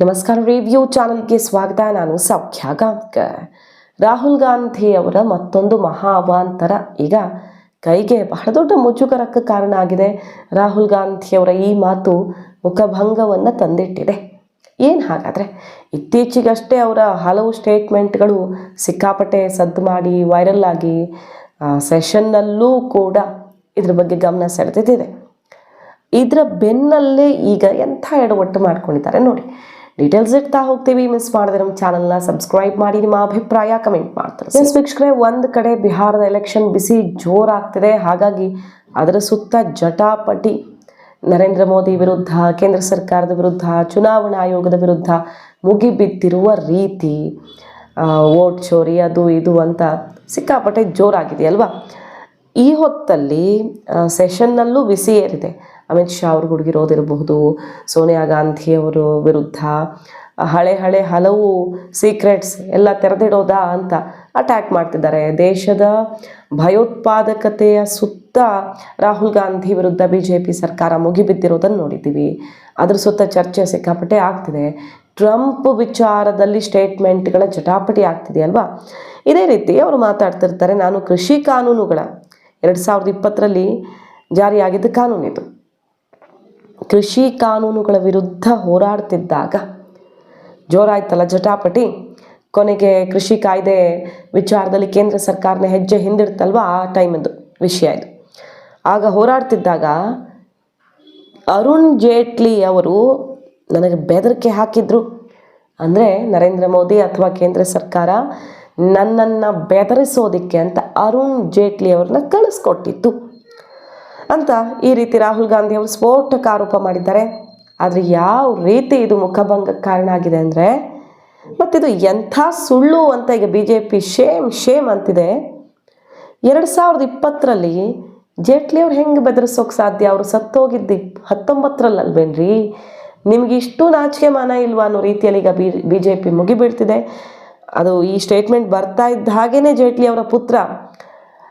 ನಮಸ್ಕಾರ ರಿವ್ಯೂ ಚಾನಲ್ಗೆ ಸ್ವಾಗತ. ನಾನು ಸೌಖ್ಯ ಗಾಂವ್ಕರ್ ರಾಹುಲ್ ಗಾಂಧಿ ಅವರ ಮತ್ತೊಂದು ಮಹಾ ಅವಾಂತರ ಈಗ ಕೈಗೆ ಬಹಳ ದೊಡ್ಡ ಮುಜುಗರಕ್ಕೆ ಕಾರಣ ಆಗಿದೆ. ರಾಹುಲ್ ಗಾಂಧಿಯವರ ಈ ಮಾತು ಮುಖಭಂಗವನ್ನು ತಂದಿಟ್ಟಿದೆ. ಏನು ಹಾಗಾದರೆ? ಇತ್ತೀಚೆಗಷ್ಟೇ ಅವರ ಹಲವು ಸ್ಟೇಟ್ಮೆಂಟ್ಗಳು ಸಿಕ್ಕಾಪಟ್ಟೆ ಸದ್ದು ಮಾಡಿ ವೈರಲ್ ಆಗಿ ಸೆಷನ್ನಲ್ಲೂ ಕೂಡ ಇದ್ರ ಬಗ್ಗೆ ಗಮನ ಸೆಳೆದಿದೆ. ಇದರ ಬೆನ್ನಲ್ಲೇ ಈಗ ಎಂಥ ಎಡವಟ್ಟು ಮಾಡ್ಕೊಂಡಿದ್ದಾರೆ ನೋಡಿ. ಡೀಟೇಲ್ಸ್ ಇಡ್ತಾ ಹೋಗ್ತೀವಿ. ಮಿಸ್ ಮಾಡಿದ್ರೆ ನಮ್ಮ ಚಾನಲ್ನ ಸಬ್ಸ್ಕ್ರೈಬ್ ಮಾಡಿ. ನಿಮ್ಮ ಅಭಿಪ್ರಾಯ ಕಮೆಂಟ್ ಮಾಡ್ತಾರೆ. ಎಸ್ ವೀಕ್ಷಕರೇ, ಒಂದು ಕಡೆ ಬಿಹಾರದ ಎಲೆಕ್ಷನ್ ಬಿಸಿ ಜೋರಾಗ್ತಿದೆ ಹಾಗಾಗಿ ಅದರ ಸುತ್ತ ಜಟಾಪಟಿ ನರೇಂದ್ರ ಮೋದಿ ವಿರುದ್ಧ, ಕೇಂದ್ರ ಸರ್ಕಾರದ ವಿರುದ್ಧ, ಚುನಾವಣಾ ಆಯೋಗದ ವಿರುದ್ಧ ಮುಗಿಬಿದ್ದಿರುವ ರೀತಿ ವೋಟ್ ಚೋರಿ, ಅದು ಇದು ಅಂತ ಸಿಕ್ಕಾಪಟ್ಟೆ ಜೋರಾಗಿದೆ ಅಲ್ವಾ? ಈ ಹೊತ್ತಲ್ಲಿ ಸೆಷನ್ನಲ್ಲೂ ಬಿಸಿ ಏರಿದೆ. ಅಮಿತ್ ಶಾ ಅವ್ರಿಗೆ ಹುಡುಗಿರೋದಿರಬಹುದು, ಸೋನಿಯಾ ಗಾಂಧಿ ಅವರು ವಿರುದ್ಧ, ಹಳೆ ಹಳೆ ಹಲವು ಸೀಕ್ರೆಟ್ಸ್ ಎಲ್ಲ ತೆರೆದಿಡೋದಾ ಅಂತ ಅಟ್ಯಾಕ್ ಮಾಡ್ತಿದ್ದಾರೆ. ದೇಶದ ಭಯೋತ್ಪಾದಕತೆಯ ಸುತ್ತ ರಾಹುಲ್ ಗಾಂಧಿ ವಿರುದ್ಧ ಬಿ ಜೆ ಪಿ ಸರ್ಕಾರ ಮುಗಿಬಿದ್ದಿರೋದನ್ನು ನೋಡಿದ್ದೀವಿ. ಅದ್ರ ಸುತ್ತ ಚರ್ಚೆ ಸಿಕ್ಕಾಪಟ್ಟೆ ಆಗ್ತಿದೆ. ಟ್ರಂಪ್ ವಿಚಾರದಲ್ಲಿ ಸ್ಟೇಟ್ಮೆಂಟ್ಗಳ ಜಟಾಪಟಿ ಆಗ್ತಿದೆ ಅಲ್ವಾ? ಇದೇ ರೀತಿ ಅವರು ಮಾತಾಡ್ತಿರ್ತಾರೆ, ನಾನು ಕೃಷಿ ಕಾನೂನುಗಳ, ಎರಡು ಸಾವಿರದ ಇಪ್ಪತ್ತರಲ್ಲಿ ಜಾರಿಯಾಗಿದ್ದ ಕಾನೂನಿದು. ಕೃಷಿ ಕಾನೂನುಗಳ ವಿರುದ್ಧ ಹೋರಾಡ್ತಿದ್ದಾಗ ಜೋರಾಯ್ತಲ್ಲ ಜಟಾಪಟಿ? ಕೊನೆಗೆ ಕೃಷಿ ಕಾಯ್ದೆ ವಿಚಾರದಲ್ಲಿ ಕೇಂದ್ರ ಸರ್ಕಾರನ ಹೆಜ್ಜೆ ಹಿಂದಿಡ್ತಲ್ವ ಆ ಟೈಮಿಂದು ವಿಷಯ ಇದು. ಆಗ ಹೋರಾಡ್ತಿದ್ದಾಗ ಅರುಣ್ ಜೇಟ್ಲಿ ಅವರು ನನಗೆ ಬೆದರಿಕೆ ಹಾಕಿದ್ರು. ಅಂದರೆ ನರೇಂದ್ರ ಮೋದಿ ಅಥವಾ ಕೇಂದ್ರ ಸರ್ಕಾರ ನನ್ನನ್ನು ಬೆದರಿಸೋದಕ್ಕೆ ಅಂತ ಅರುಣ್ ಜೇಟ್ಲಿ ಅವ್ರನ್ನ ಕಳಿಸ್ಕೊಟ್ಟಿತ್ತು. ಅಂತ ಈ ರೀತಿ ರಾಹುಲ್ ಗಾಂಧಿ ಅವರು ಸ್ಫೋಟಕ ಆರೋಪ ಮಾಡಿದ್ದಾರೆ. ಆದರೆ ಯಾವ ರೀತಿ ಇದು ಮುಖಭಂಗಕ್ಕೆ ಕಾರಣ ಆಗಿದೆ ಅಂದರೆ, ಮತ್ತಿದು ಎಂಥ ಸುಳ್ಳು ಅಂತ ಈಗ B J P shame shame ಅಂತಿದೆ. ಎರಡು ಸಾವಿರದ ಇಪ್ಪತ್ತರಲ್ಲಿ ಜೇಟ್ಲಿ ಅವ್ರು ಹೆಂಗೆ ಬೆದರಿಸೋಕೆ ಸಾಧ್ಯ? ಅವರು ಸತ್ತೋಗಿದ್ದು ಹತ್ತೊಂಬತ್ತರಲ್ಲಿ ಅಲ್ವೇನ್ರಿ ನಿಮ್ಗೆ ಇಷ್ಟು ನಾಚಿಕೆ ಮಾನ ಇಲ್ವಾ ಅನ್ನೋ ರೀತಿಯಲ್ಲಿ ಈಗ ಬಿ ಬಿ ಜೆ ಪಿ ಮುಗಿಬೀಳ್ತಿದೆ. ಅದು ಈ ಸ್ಟೇಟ್ಮೆಂಟ್ ಬರ್ತಾ ಇದ್ದ ಹಾಗೇ ಜೇಟ್ಲಿ ಅವರ ಪುತ್ರ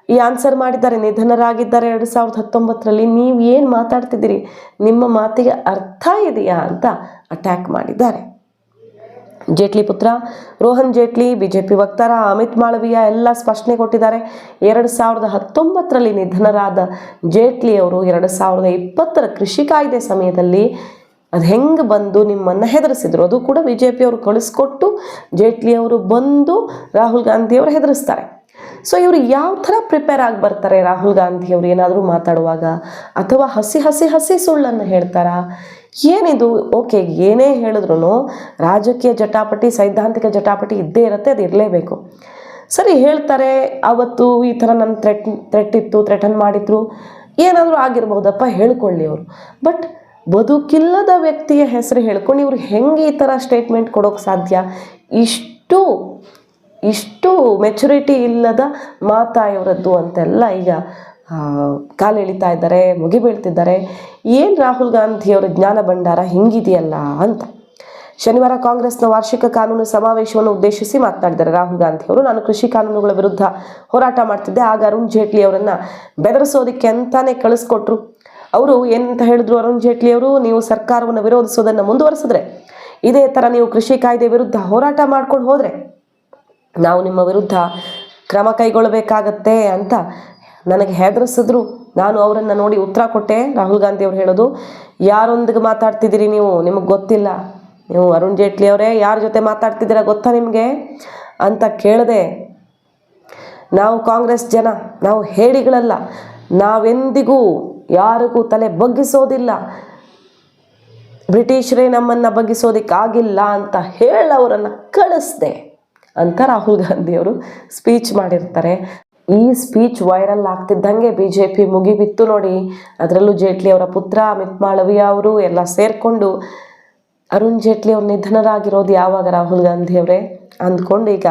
ಈ ಆನ್ಸರ್ ಮಾಡಿದ್ದಾರೆ, ನಿಧನರಾಗಿದ್ದಾರೆ ಎರಡು ಸಾವಿರದ ಹತ್ತೊಂಬತ್ತರಲ್ಲಿ. ನೀವು ಏನು ಮಾತಾಡ್ತಿದ್ದೀರಿ? ನಿಮ್ಮ ಮಾತಿಗೆ ಅರ್ಥ ಇದೆಯಾ ಅಂತ ಅಟ್ಯಾಕ್ ಮಾಡಿದ್ದಾರೆ. ಜೇಟ್ಲಿ ಪುತ್ರ, ರೋಹನ್ ಜೇಟ್ಲಿ, ಬಿಜೆಪಿ ವಕ್ತಾರ, ಅಮಿತ್ ಮಾಳವಿಯ ಎಲ್ಲ ಸ್ಪಷ್ಟನೆ ಕೊಟ್ಟಿದ್ದಾರೆ. ಎರಡು ಸಾವಿರದ ಹತ್ತೊಂಬತ್ತರಲ್ಲಿ ನಿಧನರಾದ ಜೇಟ್ಲಿ ಅವರು ಎರಡು ಸಾವಿರದ ಇಪ್ಪತ್ತರ ಕೃಷಿ ಕಾಯ್ದೆ ಸಮಯದಲ್ಲಿ ಅದು ಹೆಂಗೆ ಬಂದು ನಿಮ್ಮನ್ನು ಹೆದರಿಸಿದ್ರು? ಅದು ಕೂಡ ಬಿ ಜೆ ಪಿಯವರು ಕಳಿಸ್ಕೊಟ್ಟು ಜೇಟ್ಲಿ ಅವರು ಬಂದು ರಾಹುಲ್ ಗಾಂಧಿಯವರು ಹೆದರಿಸ್ತಾರೆ. ಸೊ ಇವರು ಯಾವ ಥರ ಪ್ರಿಪೇರ್ ಆಗಿ ಬರ್ತಾರೆ? ರಾಹುಲ್ ಗಾಂಧಿ ಅವರು ಏನಾದರೂ ಮಾತಾಡುವಾಗ? ಅಥವಾ ಹಸಿ ಹಸಿ ಹಸಿ ಸುಳ್ಳನ್ನು ಹೇಳ್ತಾರಾ? ಏನಿದು? ಓಕೆ, ಏನೇ ಹೇಳಿದ್ರು ರಾಜಕೀಯ ಜಟಾಪಟಿ, ಸೈದ್ಧಾಂತಿಕ ಜಟಾಪಟಿ ಇದ್ದೇ ಇರುತ್ತೆ, ಅದು ಇರಲೇಬೇಕು. ಸರಿ, ಹೇಳ್ತಾರೆ, ಅವತ್ತು ಈ ಥರ ನನ್ನ ಥ್ರೆಟ್ ಥ್ರೆಟ್ ಇತ್ತು ಥ್ರೆಟನ್ ಮಾಡಿದ್ರು. ಏನಾದರೂ ಆಗಿರ್ಬೋದಪ್ಪ ಹೇಳ್ಕೊಳ್ಳಿ ಅವರು. ಬಟ್ ಬದುಕಿಲ್ಲದ ವ್ಯಕ್ತಿಯ ಹೆಸರು ಹೇಳ್ಕೊಂಡು ಇವರು ಹೆಂಗೆ ಈ ಥರ ಸ್ಟೇಟ್ಮೆಂಟ್ ಕೊಡೋಕ್ಕೆ ಸಾಧ್ಯ? ಇಷ್ಟು ಇಷ್ಟು ಮೆಚುರಿಟಿ ಇಲ್ಲದ ಮಾತಾ ಇವರದ್ದು ಅಂತೆಲ್ಲ ಈಗ ಕಾಲು ಎಳಿತಾ ಇದ್ದಾರೆ ಮುಗಿಬೀಳ್ತಿದ್ದಾರೆ ಏನು ರಾಹುಲ್ ಗಾಂಧಿಯವರ ಜ್ಞಾನ ಭಂಡಾರ ಹಿಂಗಿದೆಯಲ್ಲ ಅಂತ. ಶನಿವಾರ ಕಾಂಗ್ರೆಸ್ನ ವಾರ್ಷಿಕ ಕಾನೂನು ಸಮಾವೇಶವನ್ನು ಉದ್ದೇಶಿಸಿ ಮಾತನಾಡಿದ್ದಾರೆ ರಾಹುಲ್ ಗಾಂಧಿ ಅವರು ನಾನು ಕೃಷಿ ಕಾನೂನುಗಳ ವಿರುದ್ಧ ಹೋರಾಟ ಮಾಡ್ತಿದ್ದೆ, ಆಗ ಅರುಣ್ ಜೇಟ್ಲಿ ಅವರನ್ನು ಬೆದರಿಸೋದಕ್ಕೆ ಅಂತಾನೆ ಕಳಿಸ್ಕೊಟ್ರು. ಅವರು ಏನಂತ ಹೇಳಿದ್ರು ಅರುಣ್ ಜೇಟ್ಲಿ ಅವರು, ನೀವು ಸರ್ಕಾರವನ್ನು ವಿರೋಧಿಸೋದನ್ನು ಮುಂದುವರಿಸಿದ್ರೆ, ಇದೇ ಥರ ನೀವು ಕೃಷಿ ಕಾಯ್ದೆ ವಿರುದ್ಧ ಹೋರಾಟ ಮಾಡ್ಕೊಂಡು ಹೋದರೆ ನಾವು ನಿಮ್ಮ ವಿರುದ್ಧ ಕ್ರಮ ಕೈಗೊಳ್ಳಬೇಕಾಗತ್ತೆ ಅಂತ ನನಗೆ ಹೆದರಿಸಿದ್ರು. ನಾನು ಅವರನ್ನು ನೋಡಿ ಉತ್ತರ ಕೊಟ್ಟೆ. ರಾಹುಲ್ ಗಾಂಧಿ ಅವ್ರು ಹೇಳೋದು, ಯಾರೊಂದಿಗೆ ಮಾತಾಡ್ತಿದ್ದೀರಿ ನೀವು? ನಿಮಗೆ ಗೊತ್ತಿಲ್ಲ. ನೀವು ಅರುಣ್ ಜೇಟ್ಲಿ ಅವರೇ, ಯಾರ ಜೊತೆ ಮಾತಾಡ್ತಿದ್ದೀರಾ ಗೊತ್ತಾ ನಿಮಗೆ? ಅಂತ ಕೇಳಿದೆ. ನಾವು ಕಾಂಗ್ರೆಸ್ ಜನ, ನಾವು ಹೇಳಿಗಳಲ್ಲ ನಾವೆಂದಿಗೂ ಯಾರಿಗೂ ತಲೆ ಬಗ್ಗಿಸೋದಿಲ್ಲ. ಬ್ರಿಟಿಷರೇ ನಮ್ಮನ್ನು ಬಗ್ಗಿಸೋದಕ್ಕಾಗಿಲ್ಲ ಅಂತ ಹೇಳವರನ್ನು ಕಳಿಸ್ದೆ. ಅಂತ ರಾಹುಲ್ ಗಾಂಧಿ ಅವರು ಸ್ಪೀಚ್ ಮಾಡಿರ್ತಾರೆ. ಈ ಸ್ಪೀಚ್ ವೈರಲ್ ಆಗ್ತಿದ್ದಂಗೆ ಬಿ ಜೆ ಪಿ ಮುಗಿಬಿತ್ತು ನೋಡಿ. ಅದರಲ್ಲೂ ಜೇಟ್ಲಿ ಅವರ ಪುತ್ರ ಅಮಿತ್ ಮಾಳವಿಯ ಅವರು ಎಲ್ಲ ಸೇರಿಕೊಂಡು ಅರುಣ್ ಜೇಟ್ಲಿ ಅವ್ರು ನಿಧನರಾಗಿರೋದು ಯಾವಾಗ ರಾಹುಲ್ ಗಾಂಧಿ ಅವರೇ ಅಂದ್ಕೊಂಡು ಈಗ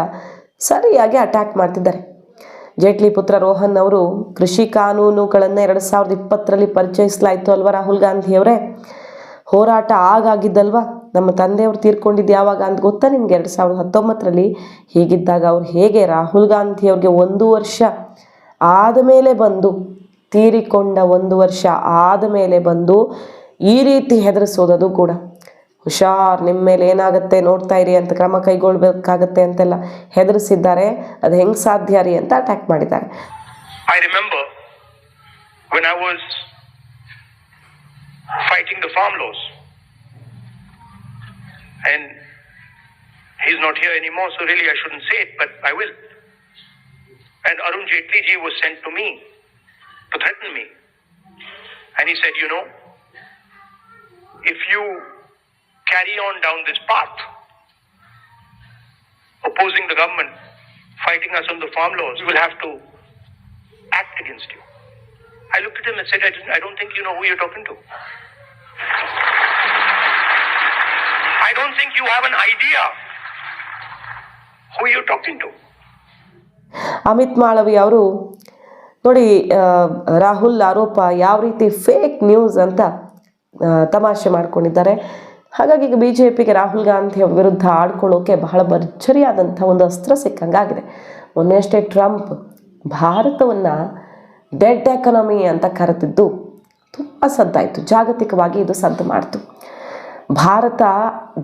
ಸರಿಯಾಗಿ ಅಟ್ಯಾಕ್ ಮಾಡ್ತಿದ್ದಾರೆ. ಜೇಟ್ಲಿ ಪುತ್ರ ರೋಹನ್ ಅವರು ಕೃಷಿ ಕಾನೂನುಗಳನ್ನು ಎರಡು ಸಾವಿರದ ಇಪ್ಪತ್ತರಲ್ಲಿ ಪರಿಚಯಿಸಲಾಯಿತು ಅಲ್ವಾ ರಾಹುಲ್ ಗಾಂಧಿ ಅವರೇ ಹೋರಾಟ ಆಗಾಗಿದ್ದಲ್ವಾ? ನಮ್ಮ ತಂದೆಯವರು ತೀರ್ಕೊಂಡಿದ್ದು ಯಾವಾಗ ಅಂತ ಗೊತ್ತಾ ನಿಮ್ಗೆ? ಎರಡು ಸಾವಿರದ ಹತ್ತೊಂಬತ್ತರಲ್ಲಿ ಹೀಗಿದ್ದಾಗ ಅವ್ರು ಹೇಗೆ ರಾಹುಲ್ ಗಾಂಧಿ ಅವ್ರಿಗೆ ಒಂದು ವರ್ಷ ಆದ ಮೇಲೆ ಬಂದು, ತೀರಿಕೊಂಡ ಒಂದು ವರ್ಷ ಆದ ಮೇಲೆ ಬಂದು ಈ ರೀತಿ ಹೆದರಿಸೋದದು ಕೂಡ. ಹುಷಾರ್ ನಿಮ್ಮ ಮೇಲೆ ಏನಾಗುತ್ತೆ ನೋಡ್ತಾ ಇರಿ ಅಂತ ಕ್ರಮ ಕೈಗೊಳ್ಬೇಕಾಗತ್ತೆ ಅಂತೆಲ್ಲ ಹೆದರಿಸಿದ್ದಾರೆ. ಅದು ಹೆಂಗೆ ಸಾಧ್ಯ ರೀ ಅಂತ ಅಟ್ಯಾಕ್ ಮಾಡಿದ್ದಾರೆ. I remember when I was fighting the farm laws. And he's not here anymore, so really I shouldn't say it, but I will. And Arun Jaitley ji was sent to me to threaten me. And he said, you know, if you carry on down this path, opposing the government, fighting us on the farm laws, we will have to act against you. I looked at him and said, I, didn't, I don't think you know who you're talking to. I don't think you have an idea who you're talking to. Amit Malavi ಅವರು ನೋಡಿ ರಾಹುಲ್ ಆರೋಪ ಯಾವ ರೀತಿ fake news ಅಂತ ತಮಾಷೆ ಮಾಡ್ಕೊಂಡಿದ್ದಾರೆ ಹಾಗಾಗಿ ಈಗ ಬಿ ಜೆ ಪಿಗೆ ರಾಹುಲ್ ಗಾಂಧಿ ಅವ್ರ ವಿರುದ್ಧ ಆಡ್ಕೊಳ್ಳೋಕೆ ಬಹಳ ಭರ್ಜರಿಯಾದಂಥ ಒಂದು ಅಸ್ತ್ರ ಸಿಕ್ಕಂಗಾಗಿದೆ ಮೊನ್ನೆ ಅಷ್ಟೇ ಟ್ರಂಪ್ ಭಾರತವನ್ನು ಡೆಡ್ ಎಕನಮಿ ಅಂತ ಕರೆದಿದ್ದು ತುಂಬ ಸದ್ದಾಯಿತು ಜಾಗತಿಕವಾಗಿ ಇದು ಸದ್ದು ಮಾಡಿತು. ಭಾರತ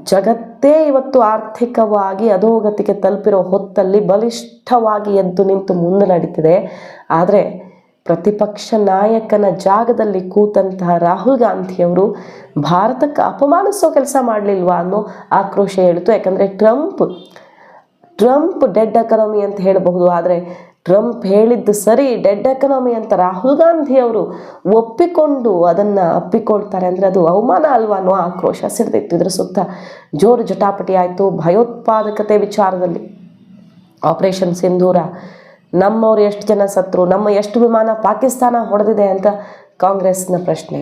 ಜಗತ್ತೇ ಇವತ್ತು ಆರ್ಥಿಕವಾಗಿ ಅಧೋಗತಿಗೆ ತಲುಪಿರೋ ಹೊತ್ತಲ್ಲಿ ಬಲಿಷ್ಠವಾಗಿ ಎದ್ದು ನಿಂತು ಮುಂದೆ ನಡೀತಿದೆ. ಆದರೆ ಪ್ರತಿಪಕ್ಷ ನಾಯಕನ ಜಾಗದಲ್ಲಿ ಕೂತಂತಹ ರಾಹುಲ್ ಗಾಂಧಿಯವರು ಭಾರತಕ್ಕೆ ಅಪಮಾನಿಸೋ ಕೆಲಸ ಮಾಡಲಿಲ್ವಾ ಅನ್ನೋ ಆಕ್ರೋಶ ಹೇಳಿತು. ಯಾಕಂದರೆ ಟ್ರಂಪ್ ಟ್ರಂಪ್ ಡೆಡ್ ಎಕನಾಮಿ ಅಂತ ಹೇಳಬಹುದು. ಆದರೆ ಟ್ರಂಪ್ ಹೇಳಿದ್ದು ಸರಿ, ಡೆಡ್ ಎಕನಾಮಿ ಅಂತ ರಾಹುಲ್ ಗಾಂಧಿ ಅವರು ಒಪ್ಪಿಕೊಂಡು ಅದನ್ನು ಅಪ್ಪಿಕೊಳ್ತಾರೆ ಅಂದರೆ ಅದು ಅವಮಾನ ಅಲ್ವಾ ಅನ್ನೋ ಆಕ್ರೋಶ ಸಿಡ್ದಿತ್ತು ಇದರ ಸುತ್ತ. ಜೋರು ಜಟಾಪಟಿ ಆಯಿತು ಭಯೋತ್ಪಾದಕತೆ ವಿಚಾರದಲ್ಲಿ. ಆಪರೇಷನ್ ಸಿಂಧೂರ, ನಮ್ಮವ್ರು ಎಷ್ಟು ಜನ ಸತ್ರು, ನಮ್ಮ ಎಷ್ಟು ವಿಮಾನ ಪಾಕಿಸ್ತಾನ ಹೊಡೆದಿದೆ ಅಂತ ಕಾಂಗ್ರೆಸ್ನ ಪ್ರಶ್ನೆ.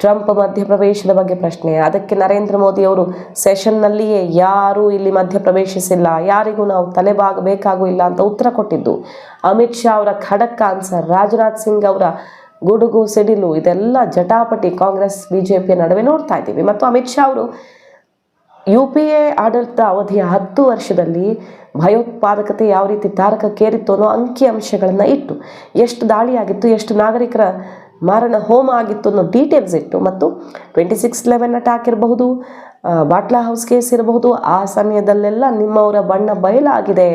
ಟ್ರಂಪ್ ಮಧ್ಯಪ್ರವೇಶದ ಬಗ್ಗೆ ಪ್ರಶ್ನೆ. ಅದಕ್ಕೆ ನರೇಂದ್ರ ಮೋದಿ ಅವರು ಸೆಷನ್ನಲ್ಲಿಯೇ ಯಾರೂ ಇಲ್ಲಿ ಮಧ್ಯಪ್ರವೇಶಿಸಿಲ್ಲ. ಯಾರಿಗೂ ನಾವು ತಲೆಬಾಗಬೇಕಾಗೂ ಇಲ್ಲ ಅಂತ ಉತ್ತರ ಕೊಟ್ಟಿದ್ದು. ಅಮಿತ್ ಶಾ ಅವರ ಖಡಕ್ ಆನ್ಸರ್, ರಾಜನಾಥ್ ಸಿಂಗ್ ಅವರ ಗುಡುಗು ಸಿಡಿಲು, ಇದೆಲ್ಲ ಜಟಾಪಟಿ ಕಾಂಗ್ರೆಸ್ ಬಿ ನಡುವೆ ನೋಡ್ತಾ ಇದ್ದೀವಿ. ಮತ್ತು ಅಮಿತ್ ಶಾ ಅವರು ಯು ಪಿ ಎ ಆಡಳಿತ ಅವಧಿಯ ಹತ್ತು ವರ್ಷದಲ್ಲಿ ಭಯೋತ್ಪಾದಕತೆ ಯಾವ ರೀತಿ ತಾರಕಕ್ಕೇರಿತ್ತು ಅನ್ನೋ ಅಂಕಿ ಅಂಶಗಳನ್ನು ಇಟ್ಟು, ಎಷ್ಟು ದಾಳಿಯಾಗಿತ್ತು, ಎಷ್ಟು ನಾಗರಿಕರ ಮಾರಣ ಹೋಮ ಆಗಿತ್ತು ಅನ್ನೋ ಡೀಟೇಲ್ಸ್ ಇಟ್ಟು ಮತ್ತು ಟ್ವೆಂಟಿ ಸಿಕ್ಸ್ ಲೆವೆನ್ ಅಟ್ಯಾಕ್ ಇರಬಹುದು ಬಾಟ್ಲಾ ಹೌಸ್ ಕೇಸ್ ಇರಬಹುದು, ಆ ಸಮಯದಲ್ಲೆಲ್ಲ ನಿಮ್ಮವರ ಬಣ್ಣ ಬಯಲಾಗಿದೆ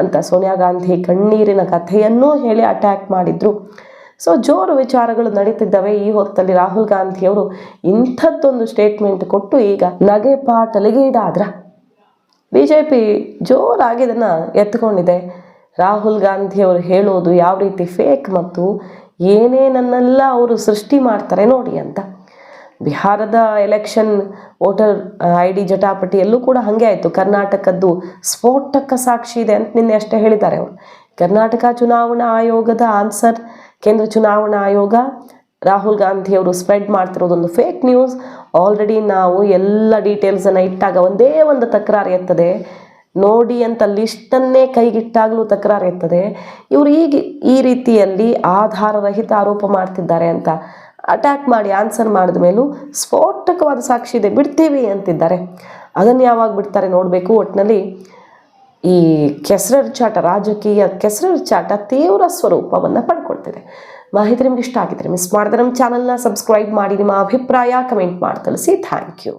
ಅಂತ ಸೋನಿಯಾ ಗಾಂಧಿ ಕಣ್ಣೀರಿನ ಕಥೆಯನ್ನೂ ಹೇಳಿ ಅಟ್ಯಾಕ್ ಮಾಡಿದ್ರು. ಸೊ ಜೋರು ವಿಚಾರಗಳು ನಡೀತಿದ್ದಾವೆ ಈ ಹೊತ್ತಲ್ಲಿ ರಾಹುಲ್ ಗಾಂಧಿಯವರು ಇಂಥದ್ದೊಂದು ಸ್ಟೇಟ್ಮೆಂಟ್ ಕೊಟ್ಟು ಈಗ ನಗೆ ಪಾಟಲಿಗೆ ಈಡಾದ್ರ ಬಿ ಜೆ ಪಿ ಜೋರಾಗಿ ಇದನ್ನು ಎತ್ಕೊಂಡಿದೆ. ರಾಹುಲ್ ಗಾಂಧಿಯವರು ಹೇಳೋದು ಯಾವ ರೀತಿ ಫೇಕ್ ಮತ್ತು ಏನೇನನ್ನೆಲ್ಲ ಅವರು ಸೃಷ್ಟಿ ಮಾಡ್ತಾರೆ ನೋಡಿ ಅಂತ. ಬಿಹಾರದ ಎಲೆಕ್ಷನ್ ವೋಟರ್ ಐ ಡಿ ಜಟಾಪಟಿಯಲ್ಲೂ ಕೂಡ ಹಾಗೆ ಆಯಿತು. ಕರ್ನಾಟಕದ್ದು ಸ್ಫೋಟಕ ಸಾಕ್ಷಿ ಇದೆ ಅಂತ ನಿನ್ನೆ ಅಷ್ಟೇ ಹೇಳಿದ್ದಾರೆ ಅವರು. ಕರ್ನಾಟಕ ಚುನಾವಣಾ ಆಯೋಗದ ಆನ್ಸರ್, ಕೇಂದ್ರ ಚುನಾವಣಾ ಆಯೋಗ, ರಾಹುಲ್ ಗಾಂಧಿ ಅವರು ಸ್ಪ್ರೆಡ್ ಮಾಡ್ತಿರೋದೊಂದು ಫೇಕ್ ನ್ಯೂಸ್ ಆಲ್ರೆಡಿ ನಾವು ಎಲ್ಲ ಡೀಟೇಲ್ಸನ್ನು ಇಟ್ಟಾಗ ಒಂದೇ ಒಂದು ತಕರಾರು ಎತ್ತದೆ. ನೋಡಿ ಅಂತ ಲಿಸ್ಟನ್ನೇ ಕೈಗಿಟ್ಟಾಗಲೂ ತಕರಾರು ಇರ್ತದೆ. ಇವರು ಈಗ ಈ ರೀತಿಯಲ್ಲಿ ಆಧಾರರಹಿತ ಆರೋಪ ಮಾಡ್ತಿದ್ದಾರೆ ಅಂತ ಅಟ್ಯಾಕ್ ಮಾಡಿ ಆನ್ಸರ್ ಮಾಡಿದ ಮೇಲೂ ಸ್ಫೋಟಕವಾದ ಸಾಕ್ಷಿ ಇದೆ, ಬಿಡ್ತೀವಿ ಅಂತಿದ್ದಾರೆ. ಅದನ್ನು ಯಾವಾಗ ಬಿಡ್ತಾರೆ ನೋಡಬೇಕು. ಒಟ್ಟಿನಲ್ಲಿ ಈ ಕೆಸರರ್ ಚಾಟ, ರಾಜಕೀಯ ಕೆಸರರ್ ಚಾಟ ತೀವ್ರ ಸ್ವರೂಪವನ್ನು ಪಡ್ಕೊಳ್ತಿದೆ. ಮಾಹಿತಿ ನಿಮ್ಗೆ ಇಷ್ಟ ಆಗಿದ್ರೆ ಮಿಸ್ ಮಾಡಿದ್ರೆ ನಮ್ಮ ಚಾನಲ್ನ ಸಬ್ಸ್ಕ್ರೈಬ್ ಮಾಡಿ, ನಿಮ್ಮ ಅಭಿಪ್ರಾಯ ಕಮೆಂಟ್ ಮಾಡಿ ತಿಳಿಸಿ ಥ್ಯಾಂಕ್ ಯು